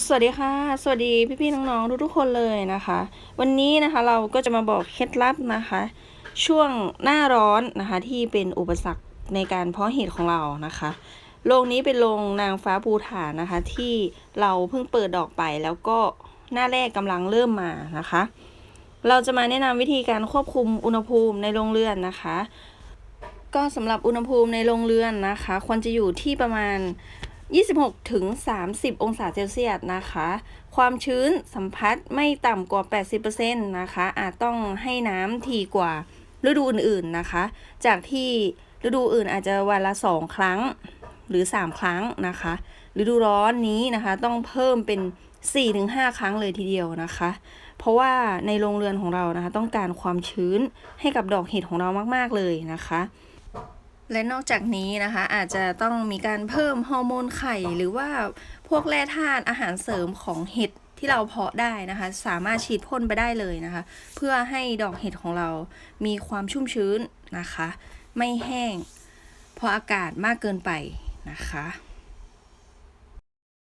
สวัสดีค่ะ สวัสดีพี่ๆน้องๆทุกๆคนเลยนะคะ วันนี้นะคะเราก็จะมาบอกเคล็ดลับนะคะ ช่วงหน้าร้อนนะคะที่เป็นอุปสรรคในการเพาะเห็ดของเรานะคะโรงนี้เป็นโรงนางฟ้าภูฐานนะคะ ที่เราเพิ่งเปิดดอกไปแล้วก็หน้าแรกกำลังเริ่มมานะคะ เราจะมาแนะนำวิธีการควบคุมอุณหภูมิในโรงเรือนนะคะ ก็สำหรับอุณหภูมิในโรงเรือนนะคะ ควรจะอยู่ที่ประมาณ 26ถึง30 องศาเซลเซียสนะคะ ความชื้นสัมผัสไม่ต่ำกว่า 80%นะคะ อาจต้องให้น้ำทีกว่าฤดูอื่นๆนะคะ จากที่ฤดูอื่นอาจจะวันละ 2 ครั้งหรือ 3 ครั้งนะคะ ฤดูร้อนนี้นะคะต้องเพิ่มเป็น 4-5 ครั้งเลยทีเดียวนะคะ เพราะว่าในโรงเรือนของเรานะคะ ต้องการความชื้นให้กับดอกเห็ดของเรามากๆเลยนะคะ และนอกจากนี้นะคะอาจจะต้องมีการเพิ่มฮอร์โมนไข่ หรือว่าพวกแร่ธาตุอาหารเสริมของเห็ดที่เราเพาะได้นะคะ สามารถฉีดพ่นไปได้เลยนะคะ เพื่อให้ดอกเห็ดของเรามีความชุ่มชื้นนะคะ ไม่แห้งเพราะอากาศมากเกินไปนะคะ